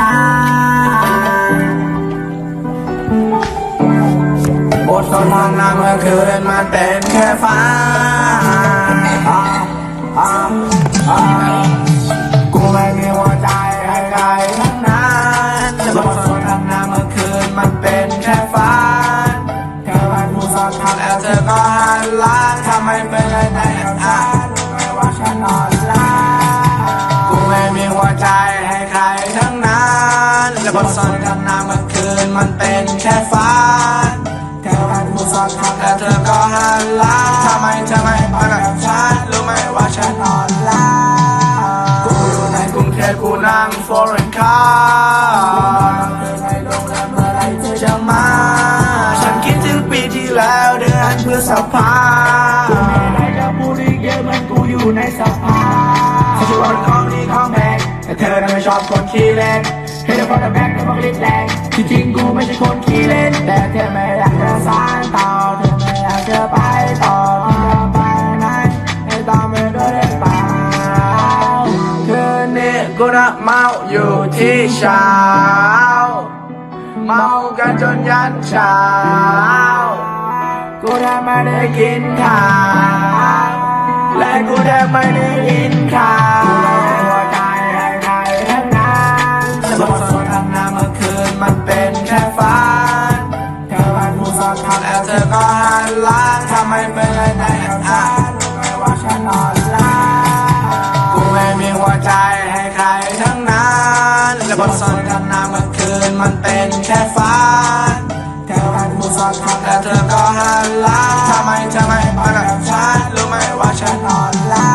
นาบทสนทนาเมื่อคืนมันเป็นแค่ฝันอ่ากูไม่มีหัวใจให้ใครทั้งนั้นบทสนทนาเมื่อคืนมันเป็นแค่ฝันแค่วันผู้สอนทำแล้วเธอก็หันหล้างทำให้เป็นไรแต่อ่านไม่ว่าฉันนอนหลับกูไม่มีหัวใจ บทสนนาเมื่อคืนมันเป็นแค่ฝันแค่วันผู้สอนทำแล้วเธอก็หันหล้างทำไมเธอไม่มากับฉันรู้ไหมว่าฉันนอนลับกูอยู่ในกรุงเทพกูนั่ง foreign car ในโรงแรมเมื่อไรเธอจะมา ฉันคิดถึงปีที่แล้วเดือนพฤษภากูมีอะไรจะพูดอีกเยอะเหมันกูอยู่ในสภาเขาจะว่าเป็นของดีของแพงแต่เธอน่ะไม่ชอบคนขี้เล่น เฮ้ยเดี๋ยวพอแต่แบกก็บอกลิ้นแรงที่จริงกูไม่ใช่คนขี้เล่น แต่เธอไม่อยากจะสานต่อเธอไม่อยากจะไปต่อไปไหนให้ตามไปด้วยได้เปล่าคืนนี้กูน่ะเมาอยู่ที่เช้า เมากันจนยันเช้า กูแทบไม่ได้กินข้าวและกูแทบไม่ได้ยินข่าว สอนทำแล้วเธอก็หันหล้างทำให้เป็นอะไรแต่อ่านไม่ว่าฉันนอนลับกูไม่มีหัวใจให้ใครทั้งนั้นและบทสนทนาเมื่อคืนมันเป็นแค่ฝันแค่วันผู้สอนทำแล้วเธอก็หันหล้างทำไมเธอไม่มากับฉันรู้ไหมว่าฉันนอนลั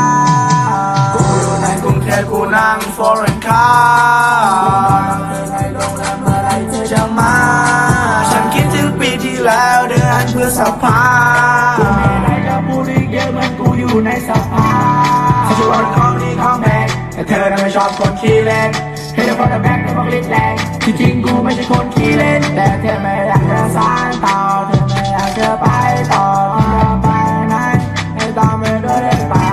บกูอยู่ในกรุงเทพกูนั่ง foreign car ภากูมีไรจะพูดอีกเยอะเหมือนกูอยู่ในสภาเขาจะว่าเป็นของดีของแพงแต่เธอน่ะไม่ชอบคนขี้เล่นเฮ้เดี๋ยวพอแต่แบกก็บอกลิ้นแรงที่จริงกูไม่ใช่คนขี้เล่น แต่เธอไม่อยากจะสานต่อเธอไม่อยากจะไปต่อจะไปไหนให้ตามไปด้วยได้เปล่า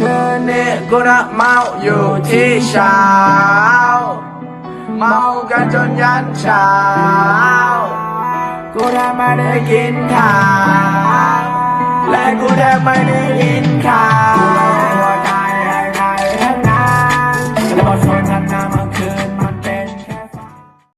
คืนนี้กูน่ะเมาอยู่ที่เช้าเมากันจนยันเช้า กูแทบไม่ได้กินข้าวและกูแทบไม่ได้ยินข่า